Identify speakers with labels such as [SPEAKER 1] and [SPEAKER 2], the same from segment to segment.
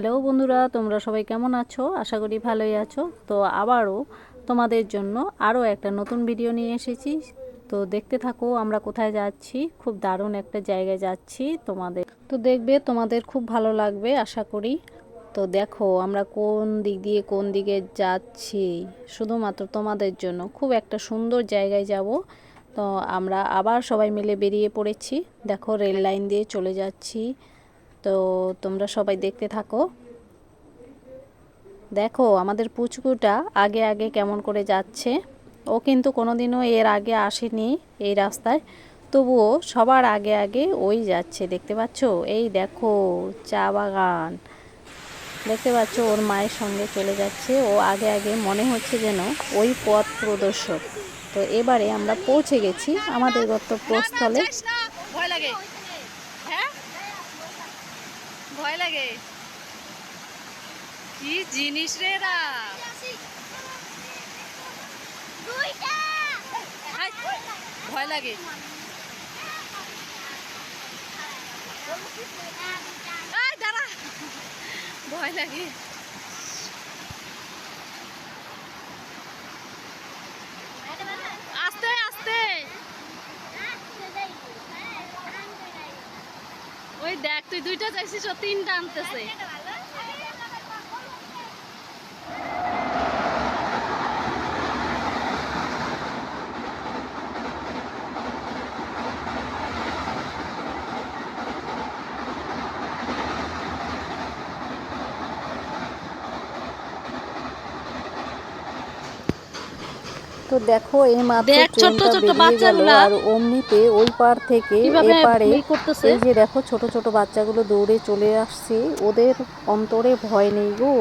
[SPEAKER 1] Hello বন্ধুরা, তোমরা সবাই কেমন আছো? আশা করি ভালোই আছো। তো আবারও তোমাদের জন্য আরও একটা নতুন ভিডিও নিয়ে এসেছি। তো দেখতে থাকো, আমরা কোথায় যাচ্ছি? খুব দারুণ একটা জায়গায় যাচ্ছি তোমাদের। তো দেখবে তোমাদের খুব ভালো লাগবে, আশা করি। তো দেখো, আমরা কোন দিক দিয়ে কোন দিকে যাচ্ছি? শুধুমাত্র তোমাদের জন্য। খুব একটা সুন্দর জায়গায় যাব। তো আমরা আবার সবাই মিলে বেরিয়ে পড়েছি। দেখো, রেল লাইন দিয়ে চলে যাচ্ছি। তো তোমরা সবাই দেখতে থাকো। দেখো, আমাদের পুচকুটা আগে আগে কেমন করে যাচ্ছে। ও কিন্তু কোনোদিনও এর আগে আসেনি এই রাস্তায়। তবুও সবার আগে আগে ওই যাচ্ছে, দেখতে পাচ্ছ? এই দেখো, চা বাগান। দেখতে পাচ্ছ, ওর মায়ের সঙ্গে চলে যাচ্ছে। ও আগে আগে মনে হচ্ছে যেন ওই পথ প্রদর্শক। তো এবারে আমরা পৌঁছে গেছি আমাদের গন্তব্যস্থলে।
[SPEAKER 2] ভয় লাগে। ভয় লাগে। কি জিনিস রে এরা? ভয় লাগে। দাঁড়া। ভয় লাগে আস্তে আস্তে ওই দেখ তুই দুইটা চাইছিস ও তিনটা আনতেছে।
[SPEAKER 1] তো দেখো এই মাত্র বেরিয়ে গেল
[SPEAKER 2] বাচ্চাগুলা
[SPEAKER 1] আর অমনিতে ওই পার থেকে এপারে
[SPEAKER 2] করতেছে?
[SPEAKER 1] এই যে দেখো ছোট ছোট বাচ্চাগুলো দৌড়ে চলে আসছে। ওদের অন্তরে ভয় নেই গো।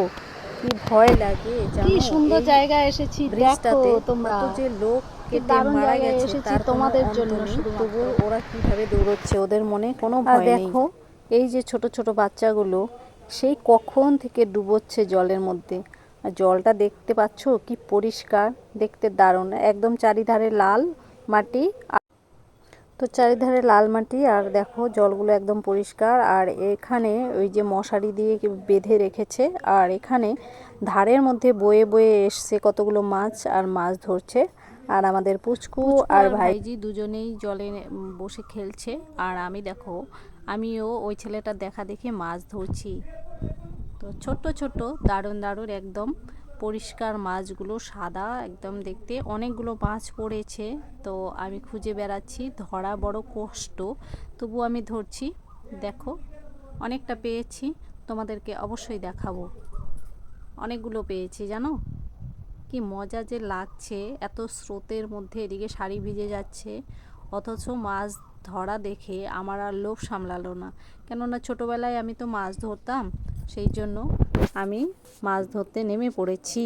[SPEAKER 1] কি ভয় লাগে
[SPEAKER 2] কি সুন্দর জায়গায় এসেছি দেখো তোমরা
[SPEAKER 1] কত যে লোক কেটে মারা গেছে তার
[SPEAKER 2] তোমাদের জন্য।
[SPEAKER 1] তবুও ওরা কীভাবে দৌড়চ্ছে ওদের মনে কোনো ভয়
[SPEAKER 2] দেখো,
[SPEAKER 1] এই যে ছোট ছোট বাচ্চাগুলো সেই কখন থেকে ডুবোচ্ছে জলের মধ্যে? জলটা দেখতে পাচ্ছো কি পরিষ্কার দেখতে দারুণ। একদম চারিধারে লাল মাটি তো চারিধারে লাল মাটি আর দেখো জলগুলো একদম পরিষ্কার। আর এখানে ওই যে মশারি দিয়ে বেঁধে রেখেছে আর এখানে ধারের মধ্যে বয়ে বয়ে এসছে কতগুলো মাছ আর মাছ ধরছে। আর আমাদের পুচকু আর ভাইজি দুজনেই জলে বসে খেলছে। আর আমি দেখো আমিও ওই ছেলেটা দেখা দেখে মাছ ধরছি। তো ছোট্ট ছোট্ট, দারুণ দারুণ একদম পরিষ্কার মাছগুলো সাদা একদম দেখতে। অনেকগুলো মাছ পড়েছে, তো আমি খুঁজে বেড়াচ্ছি। ধরা বড় কষ্ট, তবু আমি ধরছি। দেখো, অনেকটা পেয়েছি, তোমাদেরকে অবশ্যই দেখাবো। অনেকগুলো পেয়েছি, জানো? কি মজা যে লাগছে, এত স্রোতের মধ্যে এদিকে শাড়ি ভিজে যাচ্ছে, অথচ মাছ ধরা দেখে আমার আর লোভ সামলালো না। কেননা ছোটোবেলায় আমি তো মাছ ধরতাম, সেই জন্য আমি মাছ ধরতে নেমে পড়েছি।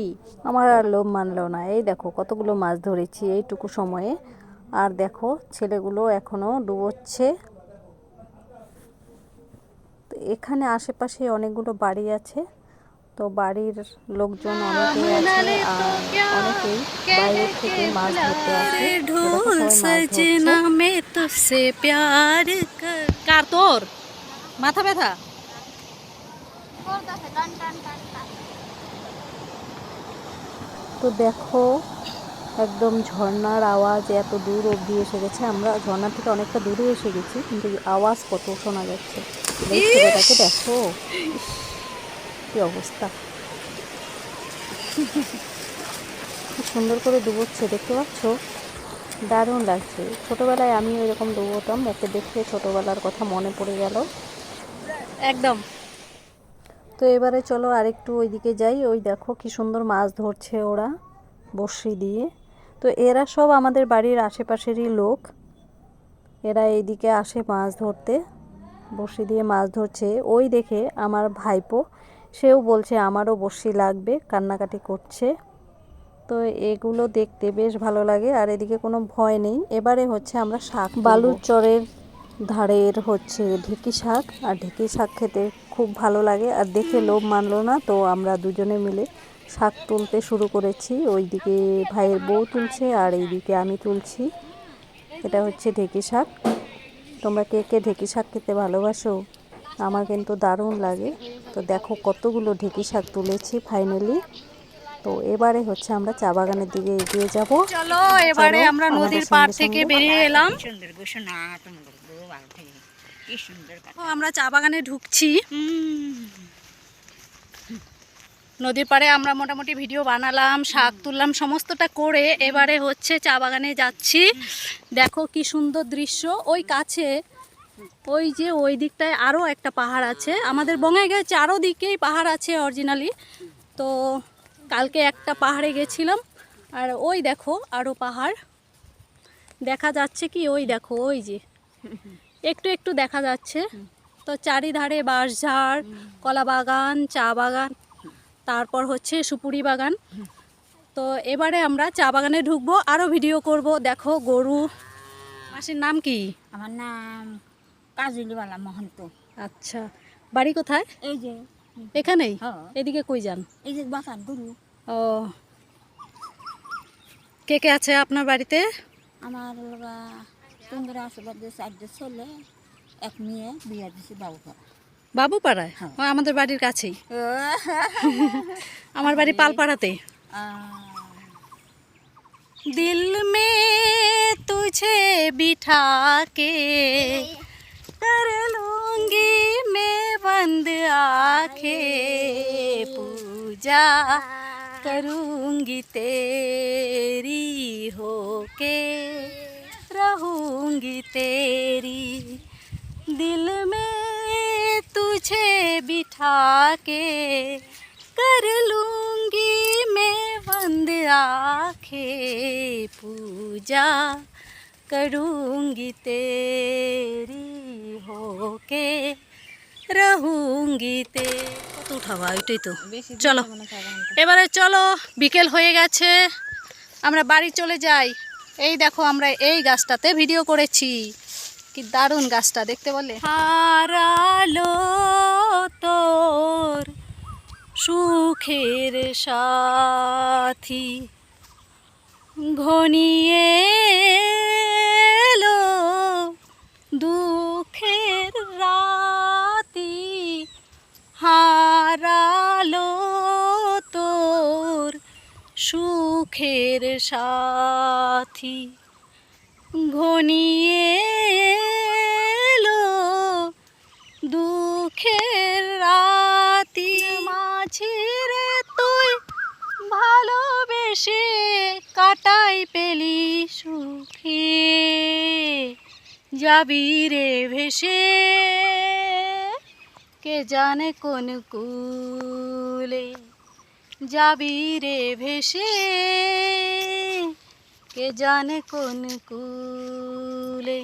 [SPEAKER 1] আমার আর লোভ মানলো না। এই দেখো কতগুলো মাছ ধরেছি এইটুকু সময়ে। আর দেখো ছেলেগুলো এখনও ডুবোচ্ছে। এখানে আশেপাশে অনেকগুলো বাড়ি আছে। তো বাড়ির লোকজন বাইরে থেকে মাছ ধরতে
[SPEAKER 2] কার। তোর? মাথা ব্যথা?
[SPEAKER 1] তো দেখো একদম ঝর্নার আওয়াজ এত দূর অবধি এসে গেছে। আমরা ঝর্নার থেকে অনেকটা দূরে এসে গেছি কিন্তু আওয়াজ কত শোনা যাচ্ছে। দেখো। অবস্থা? কি সুন্দর করে ডুবোচ্ছে দেখতে পাচ্ছ? দারুণ লাগছে। ছোটবেলায় আমিও এরকম ডুবোতাম ওকে দেখে ছোটবেলার কথা মনে পড়ে গেল।
[SPEAKER 2] একদম।
[SPEAKER 1] তো এবারে চলো আরেকটু ওইদিকে যাই। ওই দেখো কি সুন্দর মাছ ধরছে ওরা বড়শি দিয়ে। তো এরা সব আমাদের বাড়ির আশেপাশেরই লোক। এরা এইদিকে আসে মাছ ধরতে। বড়শি দিয়ে মাছ ধরছে। ওই দেখে আমার ভাইপো সেও বলছে, আমারও বড়শি লাগবে, কান্নাকাটি করছে। তো এগুলো দেখতে বেশ ভালো লাগে, আর এদিকে কোনো ভয় নেই। এবারে হচ্ছে আমরা শাক বালুর চরের ধারের হচ্ছে ঢেঁকি শাক, আর ঢেঁকি শাক খেতে খুব ভালো লাগে, আর দেখে লোভ মানলো না, তো আমরা দুজনে মিলে শাক তুলতে শুরু করেছি। ওইদিকে ভাইয়ের বউ তুলছে, আর এইদিকে আমি তুলছি। এটা হচ্ছে ঢেঁকি শাক। তোমরা কে কে ঢেঁকি শাক খেতে ভালোবাসো? আমার কিন্তু দারুণ লাগে। তো দেখো কতগুলো ঢেঁকি শাক তুলেছি ফাইনালি তো এবারে হচ্ছে আমরা চা বাগানের দিকে এগিয়ে যাব।
[SPEAKER 2] চলো এবারে আমরা নদীর পাড় থেকে বেরিয়ে এলাম। আমরা চা বাগানে ঢুকছি। নদীর পাড়ে আমরা মোটামুটি ভিডিও বানালাম শাক তুললাম সমস্তটা করে এবারে হচ্ছে চা বাগানে যাচ্ছি। দেখো কি সুন্দর দৃশ্য। ওই কাছে ওই যে ওই দিকটায় আরও একটা পাহাড় আছে। আমাদের বঙ্গাইগাঁয়ে চারোদিকেই পাহাড় আছে অরিজিনালি তো কালকে একটা পাহাড়ে গেছিলাম, আর ওই দেখো আরও পাহাড়। দেখা যাচ্ছে কি ওই দেখো, ওই যে। একটু একটু দেখা যাচ্ছে। তো চারিধারে বাঁশঝাড়, কলা বাগান, চা বাগান, তারপর হচ্ছে সুপুরি বাগান। তো এবারে আমরা চা বাগানে ঢুকবো আরও ভিডিও করব। দেখো গরু। মাসির নাম কি?
[SPEAKER 3] আমার নাম কাজলিওয়ালা মহন্ত।
[SPEAKER 2] আচ্ছা বাড়ি কোথায়?
[SPEAKER 3] এই যে।
[SPEAKER 2] এখানেই?
[SPEAKER 3] হ্যাঁ।
[SPEAKER 2] এদিকে কই যান?
[SPEAKER 3] এই যে বাসার গুরু
[SPEAKER 2] ও। কে কে আছে আপনার বাড়িতে?
[SPEAKER 3] আমার তোমরা আশেপাশে চারটে ছেলে এক মেয়ে বিয়ে দিছি
[SPEAKER 2] বাবুপাড়া বাবুপাড়ায়
[SPEAKER 3] হ্যাঁ।
[SPEAKER 2] আমাদের বাড়ির কাছেই। আমার বাড়ি পালপাড়াতে। দিল মে তুঝে বিঠা কে बंद आखे पूजा करूँगी तेरी होके, रहूँगी तेरी दिल में तुझे बिठा के कर लूँगी मैं बंद आँखें पूजा करूँगी तेरी होके। রহুঙ্গিতে। কত উঠাবা ওইটাই তো। চলো এবারে চলো বিকেল হয়ে গেছে। আমরা বাড়ি চলে যাই। এই দেখো আমরা এই গাছটাতে ভিডিও করেছি। কি দারুণ গাছটা দেখতে বলে হারালো তোর সুখের সাথী। ঘনিয়ে দূর সুখের সাথী ঘনিয়ে এলো দুঃখের রাতি। মাঝি রে তুই ভালোবেসে কাটাই পেলি সুখে। যাবি রে ভেসে, কে জানে কোন কুলে। যাবি রে ভেসে? কে জানে কোন কুলে?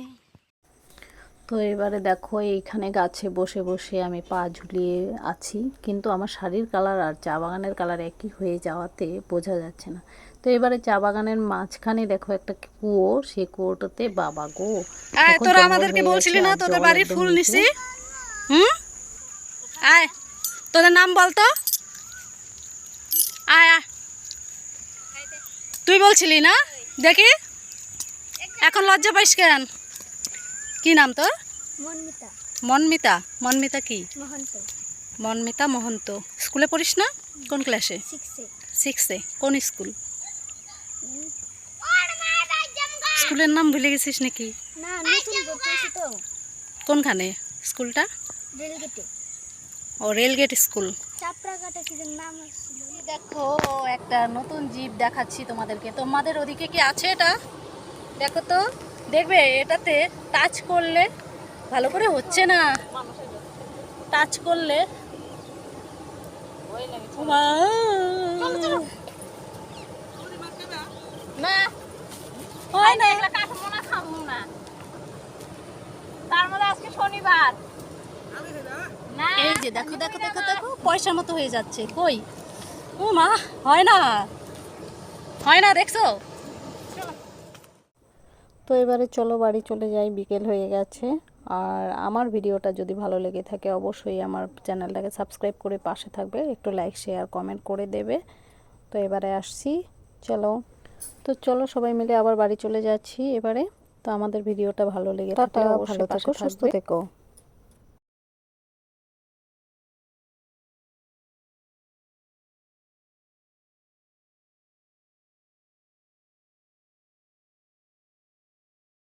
[SPEAKER 1] তো এবারে দেখো এইখানে গাছে বসে বসে আমি পা ঝুলিয়ে আছি। কিন্তু আমার শাড়ির কালার আর চা বাগানের কালার একই হয়ে যাওয়াতে বোঝা যাচ্ছে না। তো এবারে চা বাগানের মাঝখানে দেখো একটা কুয়ো সেই কুয়োটাতে বাবা গো।
[SPEAKER 2] তোরা আমাদেরকে বলছিলি না তোদের বাড়ির ফুল নিছি? হুম? আয় তোদের নাম বল তো আয় তুই বলছিলি না? দেখি। এখন লজ্জা পাইস কেন? কি নাম তোর?
[SPEAKER 4] মনমিতা।
[SPEAKER 2] মনমিতা। মনমিতা কি?
[SPEAKER 4] মহন্ত।
[SPEAKER 2] মনমিতা মহন্ত। স্কুলে পড়িস না? কোন ক্লাসে?
[SPEAKER 4] সিক্সে
[SPEAKER 2] কোন স্কুল? স্কুলের নাম ভুলে গেছিস নাকি? কোনখানে? স্কুলটা?
[SPEAKER 4] রেলগেটে।
[SPEAKER 2] ও রেলগেট স্কুল।
[SPEAKER 4] নাম
[SPEAKER 2] দেখো একটা নতুন জীব দেখাচ্ছি তোমাদেরকে। তোমাদের ওদিকে কি আছে এটা? দেখো তো দেখবে এটাতে টাচ করলে ভালো করে হচ্ছে না। টাচ করলে। না। হয় না। তার মধ্যে আজকে শনিবার। এই যে দেখো দেখো দেখো দেখো পয়সা মতো হয়ে যাচ্ছে। কই? ও মা হয় না। হয় না দেখছ?
[SPEAKER 1] তো এবারে চলো বাড়ি চলে যাই বিকেল হয়ে গেছে। আর আমার ভিডিওটা যদি ভালো লেগে থাকে অবশ্যই আমার চ্যানেলটাকে সাবস্ক্রাইব করে পাশে থাকবে। একটু লাইক শেয়ার কমেন্ট করে দেবে। তো এবারে আসছি চলো। তো চলো সবাই মিলে আবার বাড়ি চলে যাচ্ছি এবারে। তো আমাদের ভিডিওটা ভালো লেগে থাকে অবশ্যই পাশে সুস্থ থেকো।